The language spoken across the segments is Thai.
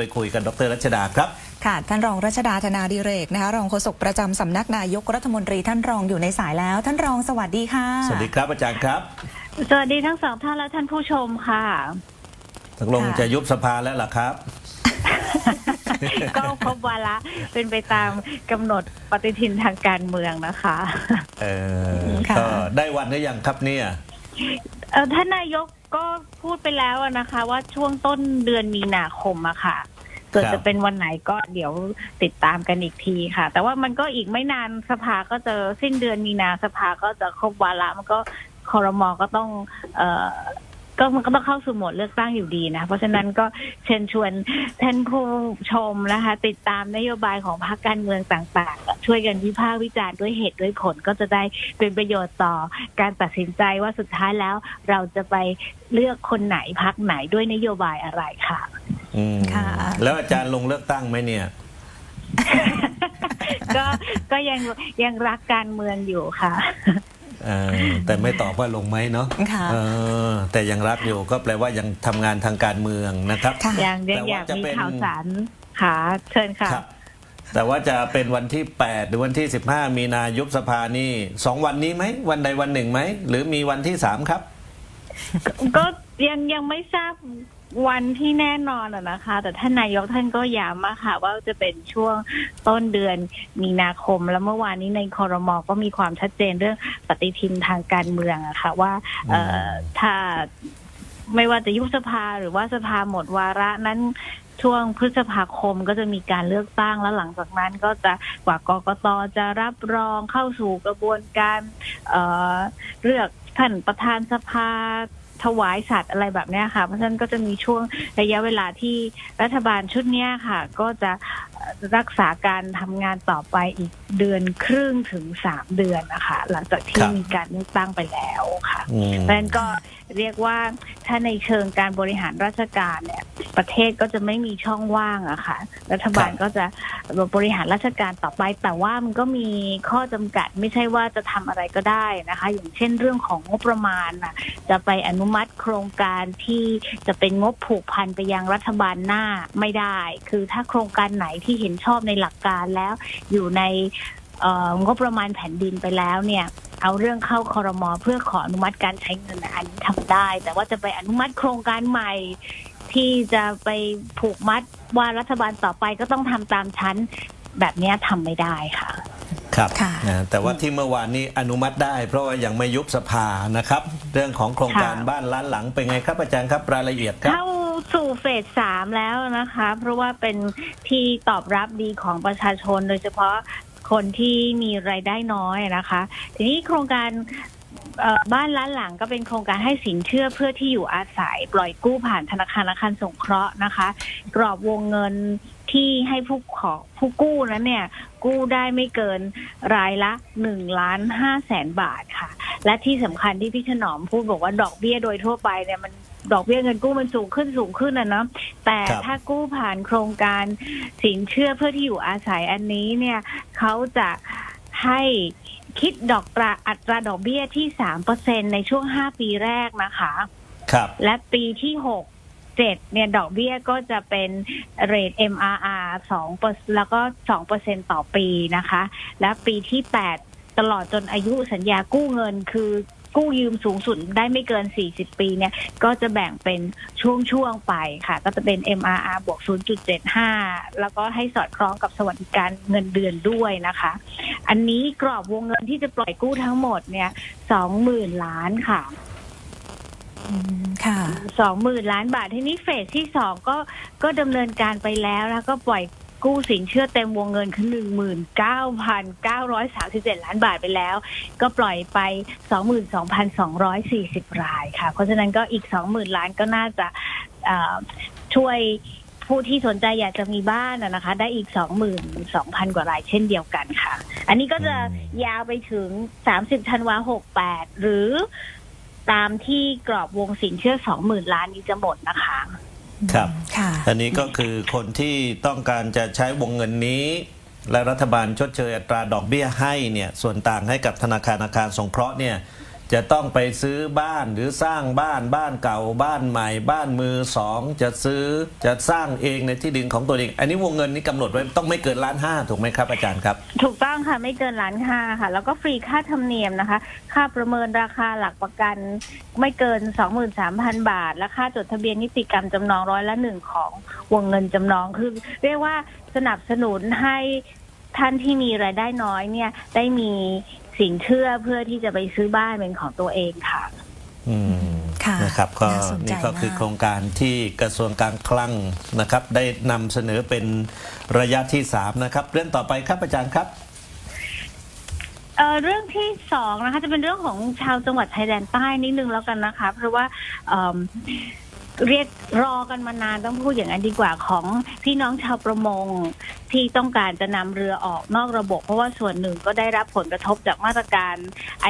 ไปคุยกันดรรัชดาครับ ค่ะ ท่านรองรัชดาธนาดิเรกนะคะรองโฆษกประจำสำนักนายกรัฐมนตรีท่านรองอยู่ในสายแล้ว ท่านรองสวัสดีค่ะ สวัสดีครับอาจารย์ครับ สวัสดีทั้งสองท่านและท่านผู้ชมค่ะตกลงค่ะจะยุบสภาแล้วล่ะครับ ก็ครบวาระเป็นไปตามกำหนดปฏิทินทางการเมืองนะคะเออค่ะก็ได้วันหรือยังครับเนี่ยเอ่อท่านนายก ก็พูดไปแล้วอะนะคะ ว่าช่วงต้นเดือนมีนาคมอะค่ะส่วนครับ จะเป็นวันไหนก็เดี๋ยวติดตามกันอีกทีค่ะ แต่ว่ามันก็อีกไม่นานสภาก็จะสิ้นเดือนมีนาสภาก็จะครบวาระมันก็คอรมอก็ต้องเอ่อ ก็มันก็ต้องเข้าสู่โหมดเลือกตั้งอยู่ดีนะ เพราะฉะนั้นก็เชิญชวนท่านผู้ชมนะคะ ติดตามนโยบายของพรรคการเมืองต่างๆ ช่วยกันวิพากษ์วิจารณ์ด้วยเหตุด้วยผลก็จะได้เป็นประโยชน์ต่อการตัดสินใจว่าสุดท้ายแล้วเราจะไปเลือกคนไหนพักไหนด้วยนโยบายอะไรค่ะอืมค่ะ แล้วอาจารย์ลงเลือกตั้งไหมเนี่ย ก็ก็ยังยังรักการเมืองอยู่ค่ะเออ แต่ไม่ตอบว่าลงไหมเนาะค่ะเออแต่ยังรักอยู่ก็แปลว่ายังทำงานทางการเมืองนะครับค่ะยังยังแต่ว่าอยากจะมีเป็นข่าวสารค่ะเชิญค่ะครับแต่ว่าจะเป็นวันที่ 8 หรือวันที่ 15 มีนายุบสภานี่สองวันนี้ไหม วันใดวันหนึ่งไหม หรือมีวันที่3ครับ ก็ยังยังไม่ทราบ วันที่แน่นอนอะนะคะ แต่ท่านนายกท่านก็ย้ำมาค่ะ ว่าจะเป็นช่วงต้นเดือนมีนาคม แล้วเมื่อวานนี้ในคอรมอก็มีความชัดเจนเรื่องปฏิทินทางการเมืองอะค่ะ ว่า เอ่อถ้าไม่ว่าจะยุบสภาหรือว่าสภาหมดวาระนั้นช่วงพฤษภาคมก็จะมีการเลือกตั้งแล้วหลังจากนั้นก็จะกว่ากกตจะรับรองเข้าสู่กระบวนการเเลือกท่านประธานสภา ถวายสัตว์อะไรแบบเนี้ยค่ะ เพราะฉะนั้นก็จะมีช่วงระยะเวลาที่รัฐบาลชุดเนี้ยค่ะ ก็จะรักษาการทำงานต่อไปอีกเดือนครึ่งถึงสามเดือนนะคะ หลังจากที่ครับมีการเลือกตั้งไปแล้วค่ะอืมเพราะฉะนั้นก็เรียกว่าถ้าในเชิงการบริหารราชการเนี่ย ประเทศก็จะไม่มีช่องว่างอะค่ะ รัฐบาลครับก็จะบริหารราชการต่อไป แต่ว่ามันก็มีข้อจำกัดไม่ใช่ว่าจะทำอะไรก็ได้นะคะ อย่างเช่นเรื่องของงบประมาณน่ะจะไปอนุมัติโครงการที่จะเป็นงบผูกพันไปยังรัฐบาลหน้าไม่ได้ คือถ้าโครงการไหนที่เห็นชอบในหลักการแล้วอยู่ในเอ่อ งบประมาณแผ่นดินไปแล้วเนี่ย เอาเรื่องเข้าคอรมอเพื่อขออนุมัติการใช้เงินน่ะอันนี้ทำได้ แต่ว่าจะไปอนุมัติโครงการใหม่ที่จะไปผูกมัดว่ารัฐบาลต่อไปก็ต้องทำตามชั้นแบบเนี้ยทำไม่ได้ค่ะครับค่ะนะแต่ว่าที่เมื่อวานนี้อนุมัติได้ เพราะว่ายังไม่ยุบสภานะครับ เรื่องของโครงการค่ะบ้านล้านหลังเป็นไงครับอาจารย์ครับรายละเอียดครับเข้าสู่เฟสสามแล้วนะคะ เพราะว่าเป็นที่ตอบรับดีของประชาชนโดยเฉพาะ คนที่มีรายได้น้อยนะคะ ทีนี้โครงการบ้านล้านหลังก็เป็นโครงการให้สินเชื่อเพื่อที่อยู่อาศัย ปล่อยกู้ผ่านธนาคารอาคารสงเคราะห์นะคะ กรอบวงเงินที่ให้ผู้ขอผู้กู้นั้นเนี่ย กู้ได้ไม่เกินรายละหนึ่งล้านห้าแสนบาทค่ะ และที่สำคัญที่พี่ถนอมพูดบอกว่าดอกเบี้ยโดยทั่วไปเนี่ยมัน ดอกเบี้ยเงินกู้มันสูงขึ้นสูงขึ้นนะเนาะแต่ครับ ถ้ากู้ผ่านโครงการสินเชื่อเพื่อที่อยู่อาศัยอันนี้เนี่ยเขาจะให้คิดดอกตราอัตราดอกเบี้ยที่สามเปอร์เซ็นในช่วงห้าปีแรกนะคะ ครับ และปีที่หกเจ็ดเนี่ยดอกเบี้ยก็จะเป็นเรท MRR สองเปอร์แล้วก็สองเปอร์เซ็นต่อปีนะคะ และปีที่แปดตลอดจนอายุสัญญากู้เงินคือ กู้ยืมสูงสุดได้ไม่เกิน 40 ปีเนี่ย ก็จะแบ่งเป็นช่วงๆไปค่ะ ก็จะเป็น MRR บวก 0.75 แล้วก็ให้สอดคล้องกับสวัสดิการเงินเดือนด้วยนะคะ อันนี้กรอบวงเงินที่จะปล่อยกู้ทั้งหมดเนี่ย 20,000 ล้านค่ะอืมค่ะสองหมื่นล้านบาททีนี้เฟสที่สองก็ก็ดำเนินการไปแล้วแล้วก็ปล่อย กู้สินเชื่อเต็มวงเงินคือหนึ่งหมื่นเก้าพันเก้าร้อยสามสิบเจ็ดล้านบาทไปแล้ว ก็ปล่อยไปสองหมื่นสองพันสองร้อยสี่สิบรายค่ะ เพราะฉะนั้นก็อีกสองหมื่นล้านก็น่าจะช่วยผู้ที่สนใจอยากจะมีบ้านนะคะ ได้อีกสองหมื่นสองพันกว่ารายเช่นเดียวกันค่ะ อันนี้ก็จะยาวไปถึงสามสิบธันวาหกแปดหรือตามที่กรอบวงสินเชื่อสองหมื่นล้านนี้จะหมดนะคะ ครับ ค่ะ อันนี้ก็คือคนที่ต้องการจะใช้วงเงินนี้ และรัฐบาลชดเชยอัตราดอกเบี้ยให้เนี่ยส่วนต่างให้กับธนาคารอาคารสงเคราะห์เนี่ย จะต้องไปซื้อบ้านหรือสร้างบ้านบ้านเก่าบ้านใหม่ บ้านมือสองจะซื้อจะสร้างเองในที่ดินของตัวเอง อันนี้วงเงินนี้กำหนดไว้ต้องไม่เกินล้านห้าถูกไหมครับอาจารย์ครับ ถูกต้องค่ะไม่เกินล้านห้าค่ะ แล้วก็ฟรีค่าธรรมเนียมนะคะ ค่าประเมินราคาหลักประกัน ไม่เกิน 23,000 บาท และค่าจดทะเบียนนิติกรรมจำนองร้อยละหนึ่งของวงเงินจำนองคือ เรียกว่าสนับสนุนให้ท่านที่มีรายได้น้อยเนี่ยได้มี สินเชื่อเพื่อที่จะไปซื้อบ้านเป็นของตัวเองค่ะ อืมค่ะนะครับก็น่าสนใจนี่ก็คือมาก โครงการที่กระทรวงการคลังนะครับ ได้นำเสนอเป็นระยะที่ 3 นะครับ เรื่องต่อไปครับอาจารย์ครับ เอ่อเรื่องที่สองนะคะจะเป็นเรื่องของชาวจังหวัดชายแดนใต้นิดนึงแล้วกันนะคะ เพราะว่าเอิ่ม เรียกรอกันมานานต้องพูดอย่างนั้นดีกว่าของพี่น้องชาวประมงที่ต้องการจะนำเรือออกนอกระบบ เพราะว่าส่วนหนึ่งก็ได้รับผลกระทบจากมาตรการ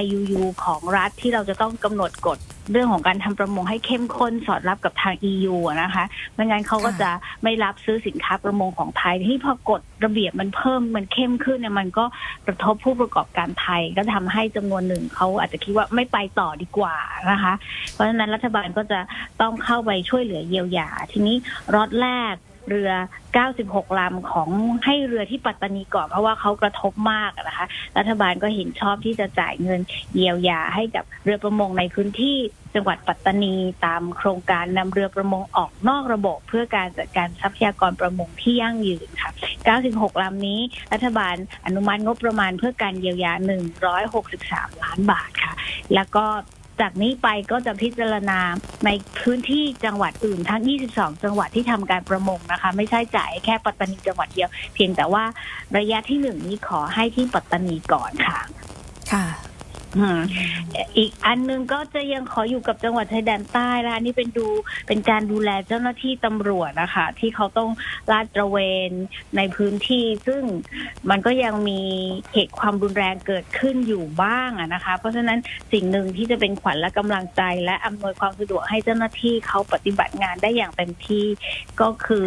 IUU ของรัฐที่เราจะต้องกำหนดกฎ เรื่องของการทำประมงให้เข้มข้นสอดรับกับทาง EU อะนะคะไม่งั้นเขาก็จะไม่รับซื้อสินค้าประมงของไทยที่พอกฎระเบียบมันเพิ่มมันเข้มขึ้นเนี่ยมันก็กระทบผู้ประกอบการไทย ก็ทำให้จำนวนหนึ่งเขาอาจจะคิดว่าไม่ไปต่อดีกว่านะคะ เพราะฉะนั้นรัฐบาลก็จะต้องเข้าไปช่วยเหลือเยียวยา ทีนี้รอดแรก เรือ 96 ลำของให้เรือที่ปัตตานีก่อนเพราะว่าเขากระทบมากนะคะ รัฐบาลก็เห็นชอบที่จะจ่ายเงินเยียวยาให้กับเรือประมงในพื้นที่จังหวัดปัตตานีตามโครงการนำเรือประมงออกนอกระบบเพื่อการจัดการทรัพยากรประมงที่ยั่งยืนค่ะ 96 ลำนี้ รัฐบาลอนุมัติงบประมาณเพื่อการเยียวยา 163 ล้านบาทค่ะ แล้วก็ จากนี้ไปก็จะพิจารณาในพื้นที่จังหวัดอื่นทั้ง 22 จังหวัดที่ทำการประมงนะคะ ไม่ใช่จ่ายแค่ปัตตานีจังหวัดเดียว เพียงแต่ว่าระยะที่หนึ่งนี้ขอให้ที่ปัตตานีก่อนค่ะ ค่ะ อีกอันหนึงก็จะยังขออยู่กับจังหวัดชายแดนใต้และอันนี้เป็นดูเป็นการดูแลเจ้าหน้าที่ตำรวจนะคะ ที่เขาต้องลาดตระเวนในพื้นที่ ซึ่งมันก็ยังมีเหตุความรุนแรงเกิดขึ้นอยู่บ้างนะคะ เพราะฉะนั้นสิ่งหนึ่งที่จะเป็นขวัญและกำลังใจ และอำนวยความสะดวกให้เจ้าหน้าที่เขาปฏิบัติงานได้อย่างเต็มที่ก็คือ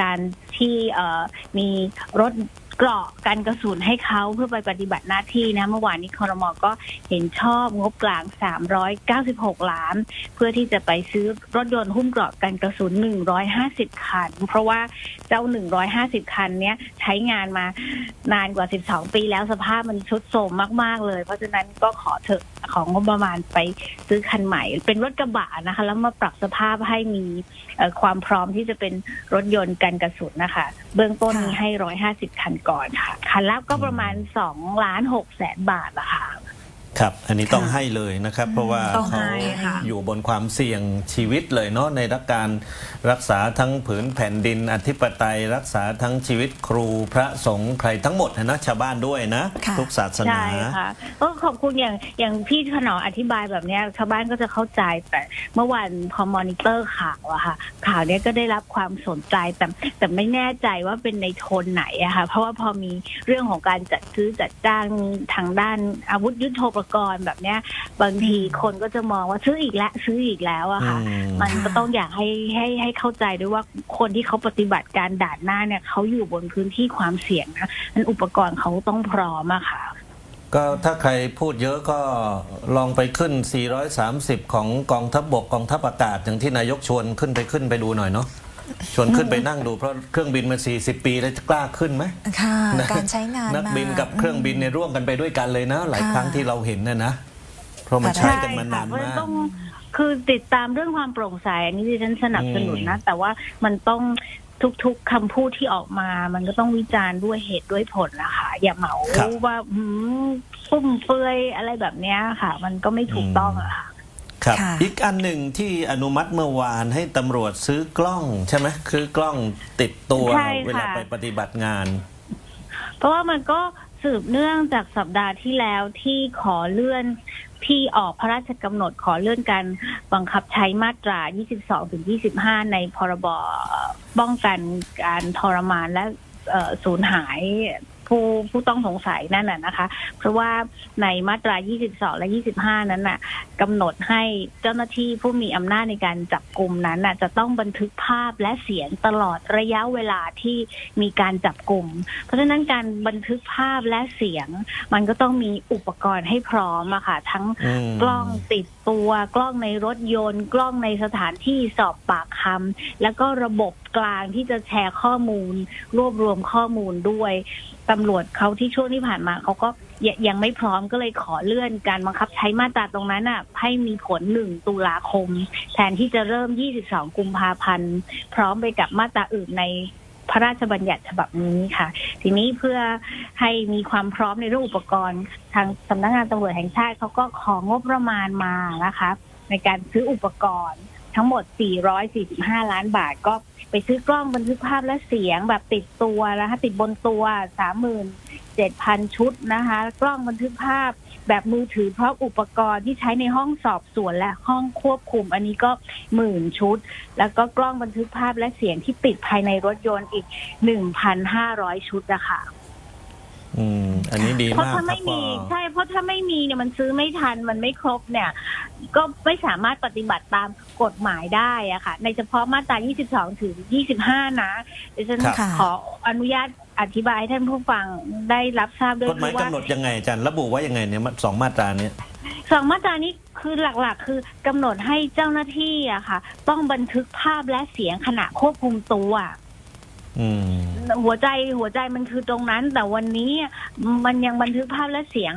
การที่มีรถ เกราะกันกระสุนให้เขาเพื่อไปปฏิบัติหน้าที่นะ เมื่อวานนี้คอรมอก็เห็นชอบงบกลาง 396 ล้าน เพื่อที่จะไปซื้อรถยนต์หุ้มเกราะกันกระสุน 150 คัน เพราะว่าเจ้า 150 คันเนี้ยใช้งานมานานกว่า 12 ปีแล้วสภาพมันชุดโทรมมาก ๆ เลย เพราะฉะนั้นก็ขอเถอะ ของงบประมาณไปซื้อคันใหม่ เป็นรถกระบะนะคะ แล้วมาปรับสภาพให้มีเอ่อความพร้อมที่จะเป็นรถยนต์กันกระสุนนะคะ เบื้องต้นนี้ค่ะให้ร้อยห้าสิบคันก่อนค่ะ คันละก็ประมาณสองล้านหกแสนบาทละค่ะ ครับ อันนี้ต้องค่ะให้เลยนะครับ เพราะว่าต้องเขาให้ค่ะ อยู่บนความเสี่ยงชีวิตเลยเนาะในรักการรักษาทั้งผืนแผ่นดิน อธิปไตย รักษาทั้งชีวิตครูพระสงฆ์ใครทั้งหมดนะชาวบ้านด้วยนะ ค่ะ ทุกศาสนา ใช่ค่ะก็ขอบคุณอย่างอย่างพี่ถนอมอธิบายแบบเนี้ยชาวบ้านก็จะเข้าใจแต่เมื่อวานพอมอนิเตอร์ข่าวอะค่ะ ข่าวเนี้ยก็ได้รับความสนใจแต่แต่ไม่แน่ใจว่าเป็นในโทนไหนอะค่ะ เพราะว่าพอมีเรื่องของการจัดซื้อจัดจ้างทางด้านอาวุธยุทโธปกรณ์แบบเนี้ย บางทีคนก็จะมองว่าซื้ออีกแล้วซื้ออีกแล้วอะค่ะ อืม มันก็ต้องอยากให้ให้ให้เข้าใจด้วยว่าคนที่เขาปฏิบัติการด่านหน้าเนี่ยเขาอยู่บนพื้นที่ความเสี่ยงนะนั้นอุปกรณ์เขาต้องพร้อมอะค่ะ ก็ถ้าใครพูดเยอะก็ลองไปขึ้น 430 ของกองทัพบบกกองทัพอากาศอย่างที่นายกชวนขึ้นไปขึ้นไปดูหน่อยเนาะ ชวนขึ้นไปนั่งดูเพราะเครื่องบินมัน 40 ปีแล้วจะกล้าขึ้นไหมค่ะนะการใช้งานนักบินมากับเครื่องบินเนี่ยร่วมกันไปด้วยกันเลยนะ หลายค่ะครั้งที่เราเห็นนะนะ เพราะมันใช่ใช้กันมานานเพราะฉะมากต้องคือติดตามเรื่องความโปร่งใสอันนี้ดิฉันสนับสนุนนะ แต่ว่ามันต้องทุกๆคำพูดที่ออกมา มันก็ต้องวิจารณ์ด้วยเหตุด้วยผลนะคะ อย่าเหมาครับว่าอืมฟุ่มเฟือยอะไรแบบเนี้ยค่ะ มันก็ไม่ถูกต้องอะค่ะ ครับค่ะอีกอันหนึ่งที่อนุมัติเมื่อวานให้ตำรวจซื้อกล้องใช่ไหมคือกล้องติดตัวใช่ค่ะ เวลาไปปฏิบัติงาน เพราะว่ามันก็สืบเนื่องจากสัปดาห์ที่แล้วที่ขอเลื่อนที่ออกพระราชกำหนดขอเลื่อนการบังคับใช้มาตรา 22 ถึง 25 ในพรบป้องกันการทรมานและเอ่อสูญหาย ผู้ผู้ต้องสงสัยนั่นน่ะนะคะ เพราะว่าในมาตรา 22 และ 25 นั้นน่ะกำหนดให้เจ้าหน้าที่ผู้มีอำนาจในการจับกลุ่มนั้นน่ะจะต้องบันทึกภาพและเสียงตลอดระยะเวลาที่มีการจับกลุ่ม เพราะฉะนั้นการบันทึกภาพและเสียง มันก็ต้องมีอุปกรณ์ให้พร้อมอะค่ะ ทั้งอืมกล้องติดตัวกล้องในรถยนต์ กล้องในสถานที่สอบปากคำแล้วก็ระบบกลางที่จะแชร์ข้อมูล รวบรวมข้อมูลด้วยตำรวจเขาที่ช่วงที่ผ่านมาเขาก็ยยังไม่พร้อมก็เลยขอเลื่อนการบังคับใช้มาตราตรงนั้นอะ ให้มีผลหนึ่งตุลาคม แทนที่จะเริ่ม 22 กุมภาพันธ์ พร้อมไปกับมาตราอื่นในพระราชบัญญัติฉบับนี้ค่ะ ทีนี้เพื่อให้มีความพร้อมในเรื่องอุปกรณ์ ทางสำนักงานตำรวจแห่งชาติเขาก็ของงบประมาณมานะคะ ในการซื้ออุปกรณ์ ทั้งหมด 445 ล้านบาท ก็ไปซื้อกล้องบันทึกภาพและเสียงแบบติดตัวนะคะติดบนตัว 37,000 ชุดนะคะ กล้องบันทึกภาพแบบมือถือพร้อมอุปกรณ์ที่ใช้ในห้องสอบสวนและห้องควบคุม อันนี้ก็หมื่นชุด แล้วก็กล้องบันทึกภาพและเสียงที่ติดภายในรถยนต์อีก 1,500 ชุดนะคะ อืม อันนี้ดีเพราะมากถ้าครัไม่บมีก็ใช่เพราะถ้าไม่มีเนี่ยมันซื้อไม่ทันมันไม่ครบเนี่ย ก็ไม่สามารถปฏิบัติตามกฎหมายได้อะค่ะ ในเฉพาะมาตรา 22 ถึง 25 นะดิฉันครับค่ะขออนุญาตอธิบายให้ท่านผู้ฟังได้รับทราบด้วยกฎหมายคือว่ากำหนดยังไงอาจารย์ระบุไว้ยังไงเนี่ยสองมาตราเนี้ย สองมาตรานี้คือหลักๆ คือกำหนดให้เจ้าหน้าที่อะค่ะ ต้องบันทึกภาพและเสียงขณะควบคุมตัว อืม หัวใจหัวใจมันคือตรงนั้น แต่วันนี้มันยังบันทึกภาพและเสียง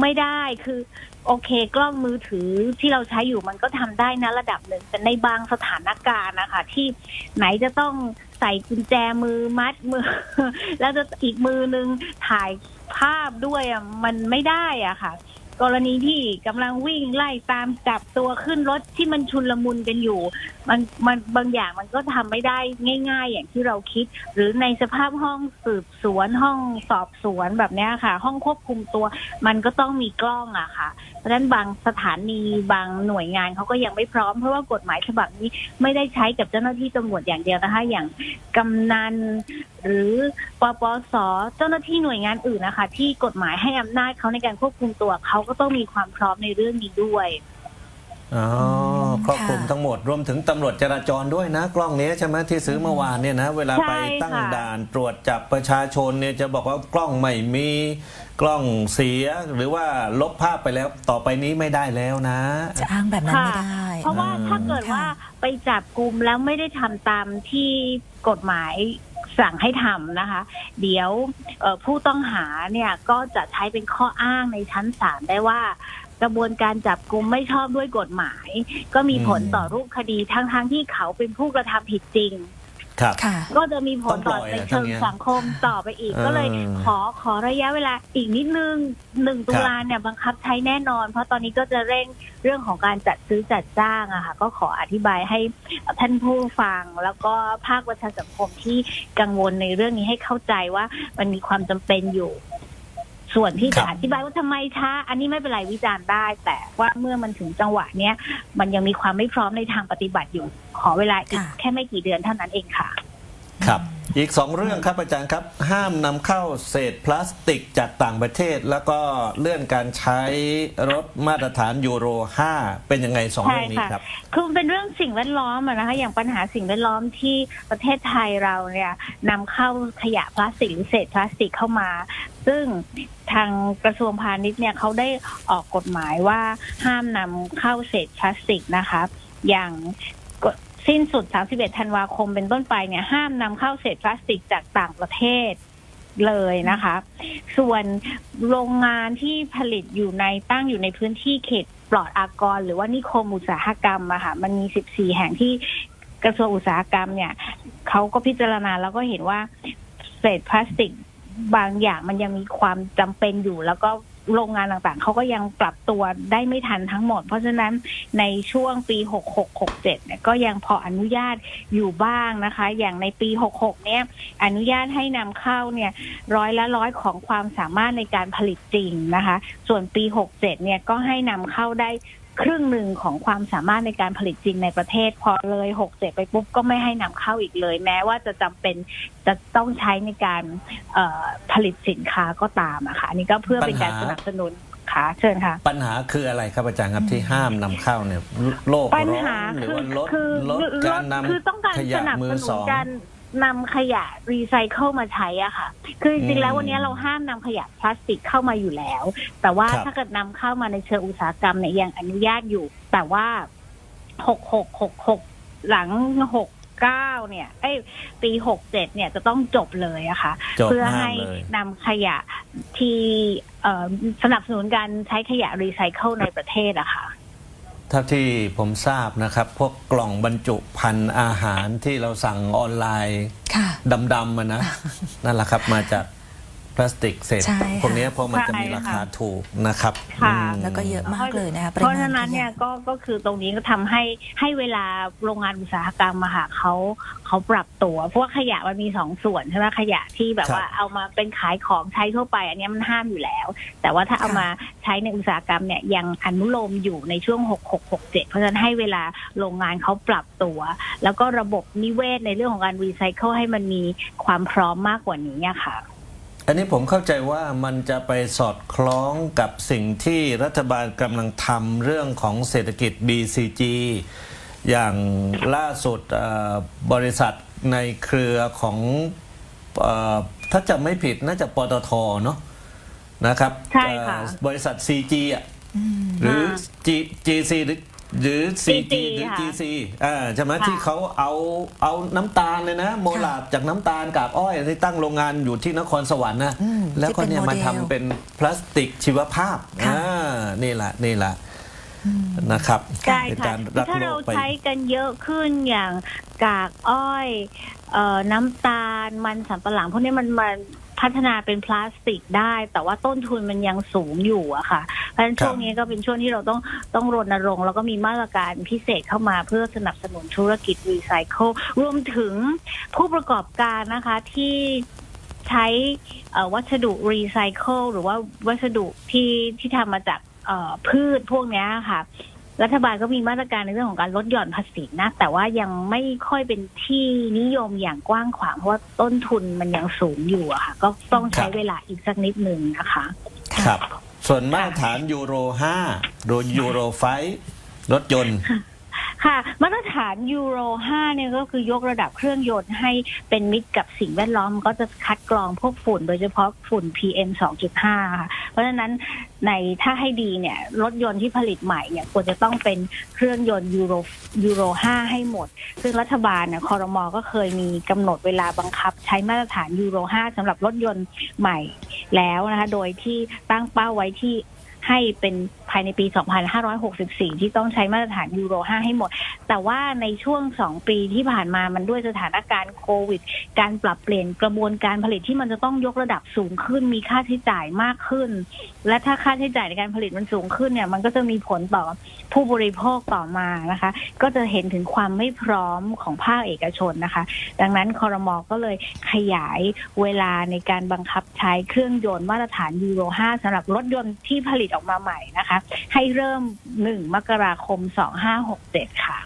ไม่ได้คือ โอเค กล้องมือถือที่เราใช้อยู่มันก็ทำได้นะระดับหนึ่งแต่ในบางสถานการณ์นะคะ ที่ไหนจะต้องใส่กุญแจมือมัดมือ แล้วจะอีกมือนึงถ่ายภาพด้วยอะมันไม่ได้อะค่ะ กรณีที่กำลังวิ่งไล่ตามจับตัวขึ้นรถที่มันชุนลมุนกันอยู่ มันมันบางอย่างมันก็ทำไม่ได้ง่าย ๆ อย่างที่เราคิด หรือในสภาพห้องสืบสวนห้องสอบสวนแบบเนี้ยค่ะ ห้องควบคุมตัว มันก็ต้องมีกล้องอะค่ะ เพราะฉะนั้นบางสถานีบางหน่วยงานเขาก็ยังไม่พร้อมเพราะว่ากฎหมายฉบับนี้ไม่ได้ใช้กับเจ้าหน้าที่ตำรวจอย่างเดียวนะคะ อย่างกำนัน หรือปปสเจ้าหน้าที่หน่วยงานอื่นนะคะ ที่กฎหมายให้อำนาจเขาในการควบคุมตัวเขาก็ต้องมีความพร้อมในเรื่องนี้ด้วยอ๋อครอบคลุมค่ะทั้งหมดรวมถึงตำรวจจราจรด้วยนะ กล้องนี้ใช่ไหมที่ซื้อเมื่อวานเนี่ยนะ เวลาใช่ไปตั้งค่ะด่านตรวจจับประชาชนเนี่ยจะบอกว่ากล้องไม่มีกล้องเสียหรือว่าลบภาพไปแล้วต่อไปนี้ไม่ได้แล้วนะ จะอ้างแบบนั้นไม่ได้ เพราะว่าอืมถ้าเกิดว่าค่ะไปจับกลุ่มแล้วไม่ได้ทำตามที่กฎหมาย สั่งให้ทำนะคะ เดี๋ยวผู้ต้องหาเนี่ยก็จะใช้เป็นข้ออ้างในชั้นศาลได้ว่ากระบวนการจับกลุมไม่ชอบด้วยกฎหมาย ก็มีผลต่อรูปคดีทั้งๆที่เขาเป็นผู้กระทำผิดจริง ครับค่ะก็จะมีผลต่อต้องปล่อยในอะเชิงทั้งเนี้ยสังคมต่อไปอีกเออก็เลยขอขอระยะเวลาอีกนิดนึงหนึ่งตุลาเนี่ยบังคับใช้แน่นอน เพราะตอนนี้ก็จะเร่งเรื่องของการจัดซื้อจัดจ้างอะค่ะก็ขออธิบายให้ท่านผู้ฟัง แล้วก็ภาคประชาสังคมที่กังวลในเรื่องนี้ให้เข้าใจว่ามันมีความจำเป็นอยู่ ส่วนที่ครัจะบอธิบายว่าทำไมช้า อันนี้ไม่เป็นไรวิจารณ์ได้ แต่ว่าเมื่อมันถึงจังหวะเนี้ยมันยังมีความไม่พร้อมในทางปฏิบัติอยู่ ขอเวลาอีกค่ะแค่ไม่กี่เดือนเท่านั้นเองค่ะ ครับ อีกสองเรื่องครับอาจารย์ครับ ห้ามนำเข้าเศษพลาสติกจากต่างประเทศ แล้วก็เลื่อนการใช้รถมาตรฐานยูโร 5 เป็นยังไงสองเรื่องนี้ครับคือเป็นเรื่องสิ่งแวดล้อมนะคะอย่างปัญหาสิ่งแวดล้อมที่ประเทศไทยเราเนี่ยนำเข้าขยะพลาสติกหรือเศษพลาสติกเข้ามา ซึ่งทางกระทรวงพาณิชย์เนี่ยเขาได้ออกกฎหมายว่าห้ามนำเข้าเศษพลาสติกนะคะอย่าง สิ้นสุด 31 ธันวาคมเป็นต้นไปเนี่ยห้ามนำเข้าเศษพลาสติกจากต่างประเทศเลยนะคะ ส่วนโรงงานที่ผลิตอยู่ในตั้งอยู่ในพื้นที่เขตปลอดอากร หรือว่านิคมอุตสาหกรรมอะค่ะ มันมี 14 แห่งที่กระทรวงอุตสาหกรรมเนี่ยเขาก็พิจารณาแล้วก็เห็นว่าเศษพลาสติกบางอย่างมันยังมีความจำเป็นอยู่ แล้วก็ โรงงานต่างๆ เขาก็ยังปรับตัวได้ไม่ทันทั้งหมด เพราะฉะนั้นในช่วงปี 6667 เนี่ยก็ยังพออนุญาตอยู่บ้างนะคะ อย่างในปี 66 เนี่ยอนุญาตให้นำเข้าเนี่ยร้อยละร้อยของความสามารถในการผลิตจริงนะคะ ส่วนปี 67 เนี่ยก็ให้นำเข้าได้ ครึ่งหนึ่งของความสามารถในการผลิตจริงในประเทศ พอเลยหกเจ็ดไปปุ๊บก็ไม่ให้นำเข้าอีกเลย แม้ว่าจะจำเป็นจะต้องใช้ในการเอ่อผลิตสินค้าก็ตามอะค่ะอันนี้ก็เพื่อเป็นการปัญหาสนับสนุนค่ะเชิญค่ะ ปัญหาคืออะไรครับอาจารย์ครับที่ห้ามนำเข้าเนี่ยโลกปัญร้อหานหรือคือว่าลดคือลดการนคือต้องการำขสยะนับมืสอนุสนองการ นำขยะรีไซเคิลมาใช้อะค่ะ คือจริงๆแล้วอืมวันนี้เราห้ามนำขยะพลาสติกเข้ามาอยู่แล้ว แต่ว่าครับถ้าเกิดนำเข้ามาในเชิงอุตสาหกรรมเนี่ยยังอนุญาตอยู่ แต่ว่าหกหกหกหกหลังหกเก้าเนี่ยเอ้ยปีหกเจ็ดเนี่ยจะต้องจบเลยอะค่ะจบเพื่อห้ามให้เลยนำขยะที่เอ่อสนับสนุนการใช้ขยะรีไซเคิลในประเทศอะค่ะ เท่าที่ผมทราบนะครับ พวกกล่องบรรจุพันธุ์อาหารที่เราสั่งออนไลน์ค่ะดำๆมานะ นั่นแหละครับมาจาก พลาสติกเศษใช่ค่ะ พวกเนี้ยเพราะมันจะมีใช่ค่ะราคาถูกนะครับค่ะ อืม แล้วก็เยอะมากเลยนะคะเพราะปมณฉะนั้นเนี่ยขะก็ก็คือตรงนี้ก็ทำให้ให้เวลาโรงงานอุตสาหกรรมมาค่ะเขาเขาปรับตัวเพราะว่าขยะมันมีสองส่วนใช่ไหมขยะที่แบบครับว่าเอามาเป็นขายของใช้ทั่วไป อันเนี้ยมันห้ามอยู่แล้ว แต่ว่าถ้าเอามาใช้ในอุตสาหกรรมเนี่ยยังอนุโลมอยู่ในช่วง 6 6 6 7 เพราะฉะนั้นให้เวลาโรงงานเขาปรับตัว แล้วก็ระบบนิเวศในเรื่องของการรีไซเคิลให้มันมีความพร้อมมากกว่านี้อะค่ะ อันนี้ผมเข้าใจว่ามันจะไปสอดคล้องกับสิ่งที่รัฐบาลกำลังทำเรื่องของเศรษฐกิจ BCG อย่างล่าสุดเอ่อบริษัทในเครือของเออถ้าจะไม่ผิดน่าจะปตทเนาะนะครับ ใช่ค่ะเอ่อบริษัท CG อะหรือ G GC หรือ หรือ CG หรือ ค่ะ GC อ่าใช่ไหมค่ะที่เขาเอาเอาน้ำตาลเลยนะ โมลาดจากน้ำตาลกากอ้อยที่ตั้งโรงงานอยู่ที่นครสวรรค์นะอืมแล้วก็ที่เป็นเนี่ยมาโมเดลทำเป็นพลาสติกชีวภาพค่ะ อ่านี่แหละนี่แหละนะครับใช่เป็นค่ะการรักถ้าโลเรากไป ใช้กันเยอะขึ้นอย่างกากอ้อยเอ่อน้ำตาลมันสำปะหลังพวกนี้มันมัน พัฒนาเป็นพลาสติกได้ แต่ว่าต้นทุนมันยังสูงอยู่อะค่ะ เพราะฉะนั้นครับช่วงนี้ก็เป็นช่วงที่เราต้องต้องรณรงค์แล้วก็มีมาตรการพิเศษเข้ามาเพื่อสนับสนุนธุรกิจรีไซเคิลรวมถึงผู้ประกอบการนะคะที่ใช้เอ่อวัสดุรีไซเคิลหรือว่าวัสดุที่ที่ทำมาจากเอ่อพืชพวกเนี้ยค่ะ รัฐบาลก็มีมาตรการในเรื่องของการลดหย่อนภาษีนะ แต่ว่ายังไม่ค่อยเป็นที่นิยมอย่างกว้างขวางเพราะว่าต้นทุนมันยังสูงอยู่อะค่ะ ก็ต้องใช้ครับเวลาอีกสักนิดหนึ่งนะคะค่ะครับ ส่วนมาตรฐานยูโร5โดยยูโรไฟรถยนต์ ค่ะ มาตรฐานยูโร 5 เนี่ยก็คือยกระดับเครื่องยนต์ให้เป็นมิตรกับสิ่งแวดล้อมก็จะคัดกรองพวกฝุ่นโดยเฉพาะฝุ่น PM 2.5 ค่ะ เพราะฉะนั้นในถ้าให้ดีเนี่ยรถยนต์ที่ผลิตใหม่เนี่ยควรจะต้องเป็นเครื่องยนต์ยูโรยูโร 5 ให้หมด ซึ่งรัฐบาลเนี่ยคอรมอก็เคยมีกำหนดเวลาบังคับ ใช้มาตรฐานยูโร 5สำหรับรถยนต์ใหม่แล้วนะคะ โดยที่ตั้งเป้าไว้ที่ให้เป็น ภายในปี 2564 ที่ต้องใช้มาตรฐานยูโร 5 ให้หมด แต่ว่าในช่วง 2 ปีที่ผ่านมามันด้วยสถานการณ์โควิด การปรับเปลี่ยนกระบวนการผลิตที่มันจะต้องยกระดับสูงขึ้น มีค่าใช้จ่ายมากขึ้น และถ้าค่าใช้จ่ายในการผลิตมันสูงขึ้นเนี่ย มันก็จะมีผลต่อผู้บริโภคต่อมานะคะ ก็จะเห็นถึงความไม่พร้อมของภาคเอกชนนะคะ ดังนั้นคอรมอก็เลยขยายเวลาในการบังคับใช้เครื่องยนต์มาตรฐานยูโร 5สำหรับรถยนต์ที่ผลิตออกมาใหม่นะคะให้เริ่ม1มกราคม2567ค่ะ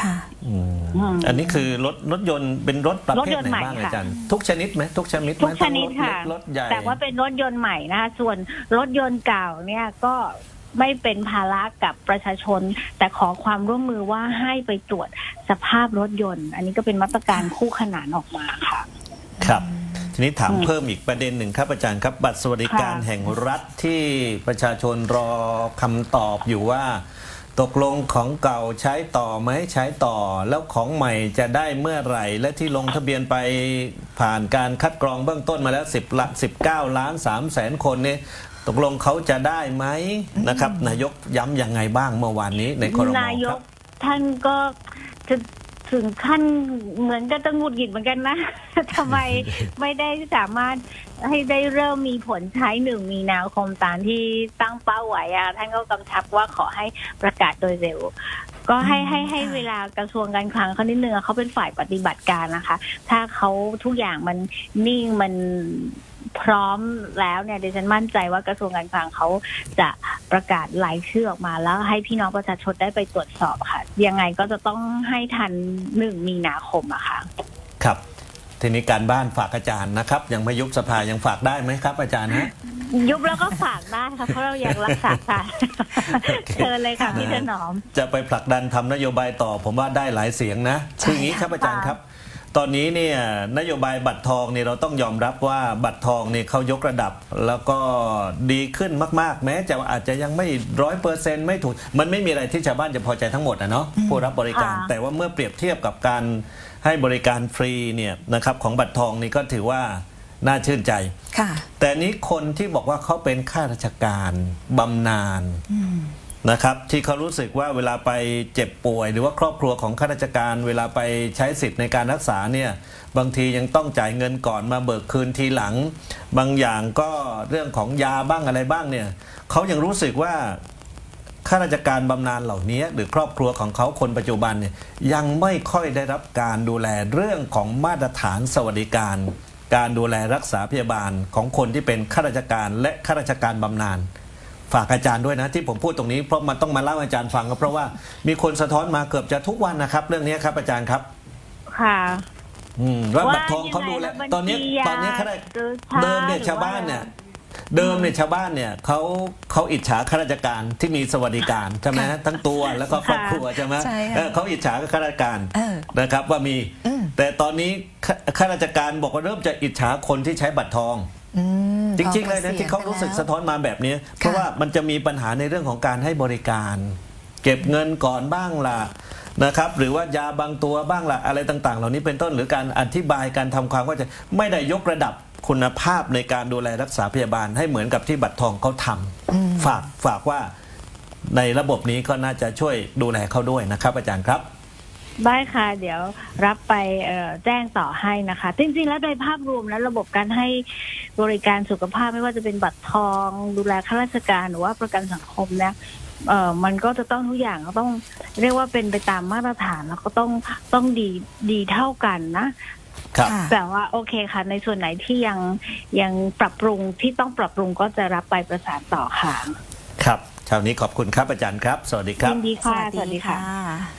ค่ะ อืมอืม อันนี้คือรถรถยนต์เป็นรถประรถเภทยนต์ไหนใหม่บ้างค่ะอาจารย์ทุกชนิดไหมทุกชนิดไหมทุกชนิดทั้งรถค่ะเล็กรถใหญ่ แต่ว่าเป็นรถยนต์ใหม่นะคะส่วนรถยนต์เก่าเนี่ยก็ไม่เป็นภาระกับประชาชน แต่ขอความร่วมมือว่าให้ไปตรวจสภาพรถยนต์ อันนี้ก็เป็นมาตรการคู่ขนานออกมาค่ะ ครับ ทีนี้ถามอืมเพิ่มอีกประเด็นหนึ่งครับอาจารย์ครับ บัตรสวัสดิการค่ะแห่งรัฐที่ประชาชนรอคำตอบอยู่ว่า ตกลงของเก่าใช้ต่อไหมใช้ต่อ แล้วของใหม่จะได้เมื่อไหร่ และที่ลงทะเบียนไปผ่านการคัดกรองเบื้องต้นมาแล้ว10ละ19 ล้าน3แสนคนเนี่ยตกลงเขาจะได้ไหมนะครับ นายกย้ำยังไงบ้างเมื่อวานนี้ในคอรมนายครักบท่านก็จะ ถึงขั้นเหมือนก็จะหงุดหงิดเหมือนกันนะ ทำไมไม่ได้สามารถให้ได้เริ่มมีผลใช้หนึ่งมีนาคมตามที่ตั้งเป้าไว้อะท่านก็กำชับว่าขอให้ประกาศโดยเร็ว ก็ให้อืมให้ให้ค่ะเวลากระทรวงการคลังเขานิดนึงอะเขาเป็นฝ่ายปฏิบัติการนะคะ ถ้าเขาทุกอย่างมันนิ่งมัน พร้อมแล้วเนี่ยดิฉันมั่นใจว่ากระทรวงการคลังเขาจะประกาศรายชื่อออกมาแล้วให้พี่น้องประชาชนได้ไปตรวจสอบค่ะ ยังไงก็จะต้องให้ทันหนึ่งมีนาคมอะค่ะ ครับทีนี้การบ้านฝากอาจารย์นะครับ ยังไม่ยุบสภายังฝากได้ไหมครับ อาจารย์ฮะยุบแล้วก็ฝากได้ค่ะเพราะเรายังรักษาการเชิญเลยค่ะพี่ถนอม จะไปผลักดันทำนโยบายต่อ ผมว่าได้หลายเสียงนะใช่คืออย่างนี้ครับค่ะอาจารย์ครับ ตอนนี้เนี่ยนโยบายบัตรทองเนี่ยเราต้องยอมรับว่าบัตรทองเนี่ยเขายกระดับ แล้วก็ดีขึ้นมาก ๆ แม้จะอาจจะยังไม่ร้อยเปอร์เซ็นต์ไม่ถูก มันไม่มีอะไรที่ชาวบ้านจะพอใจทั้งหมดนะเนาะผู้รับบริการค่ะแต่ว่าเมื่อเปรียบเทียบกับการให้บริการฟรีเนี่ยนะครับของบัตรทองนี่ก็ถือว่าน่าชื่นใจค่ะแต่นี้คนที่บอกว่าเขาเป็นข้าราชการบำนาญอืม นะครับที่เขารู้สึกว่าเวลาไปเจ็บป่วย หรือว่าครอบครัวของข้าราชการ เวลาไปใช้สิทธิ์ในการรักษาเนี่ยบางทียังต้องจ่ายเงินก่อนมาเบิกคืนทีหลัง บางอย่างก็เรื่องของยาบ้างอะไรบ้างเนี่ยเขายังรู้สึกว่าข้าราชการบำนาญเหล่านี้ หรือครอบครัวของเขาคนปัจจุบันเนี่ยยังไม่ค่อยได้รับการดูแลเรื่องของมาตรฐานสวัสดิการ การดูแลรักษาพยาบาลของคนที่เป็นข้าราชการและข้าราชการบำนาญ ฝากอาจารย์ด้วยนะที่ผมพูดตรงนี้เพราะมันต้องมาเล่าให้อาจารย์ฟังก็เพราะว่ามีคนสะท้อนมาเกือบจะทุกวันนะครับ เรื่องนี้ครับอาจารย์ครับ ค่ะอืมว่าบัตรทองเขาดูแลยังไงะตอนนี้บัญชีตอนนี้เขาได้ยหรือช้าเดิมเนี่ยหรือชาวบ้านเนี่ยว่เดิมเนี่ยชาวบ้านเนี่ยเขาเขาอิจฉาข้าราชการที่มีสวัสดิการใช่ไหมทั้งตัวแล้วก็ครอบครัวใช่ไหมใช่ค่ะเออเขาอิจฉาข้าราชการเออนะครับว่ามีอืมแต่ตอนนี้ข้าข้าราชการบอกว่าเริ่มจะอิจฉาคนที่ใช้บัตรทองอืม จริง ๆ เลยนะพอที่เขารู้สึกไปแล้วสะท้อนมาแบบนี้ เพราะว่ามันจะมีปัญหาในเรื่องของการให้บริการ เก็บเงินก่อนบ้างล่ะนะครับหรือว่ายาบางตัวบ้างล่ะอะไรต่างๆ เหล่านี้เป็นต้นหรือการอธิบายการทำความเข้าใจไม่ได้ยกระดับคุณภาพในการดูแลรักษาพยาบาลให้เหมือนกับที่บัตรทองเขาทำฝากฝากว่าในระบบนี้ก็น่าจะช่วยดูแลเขาด้วยนะครับ อาจารย์ครับ ได้ค่ะ เดี๋ยวรับไปเอ่อแจ้งต่อให้นะคะ จริงๆ แล้วโดยภาพรวมแล้วระบบการให้บริการสุขภาพไม่ว่าจะเป็นบัตรทอง ดูแลข้าราชการหรือว่าประกันสังคมเนี่ยเอ่อมันก็จะต้องทุกอย่างก็ต้องเรียกว่าเป็นไปตามมาตรฐานแล้วก็ต้องต้องดีดีเท่ากันนะครับค่ะแต่ว่าโอเคค่ะ ในส่วนไหนที่ยังยังปรับปรุงที่ต้องปรับปรุงก็จะรับไปประสานต่อค่ะ ครับเช้านี้ขอบคุณครับอาจารย์ครับ สวัสดีครับยินดีค่ะสวัสดีค่ะค่ะ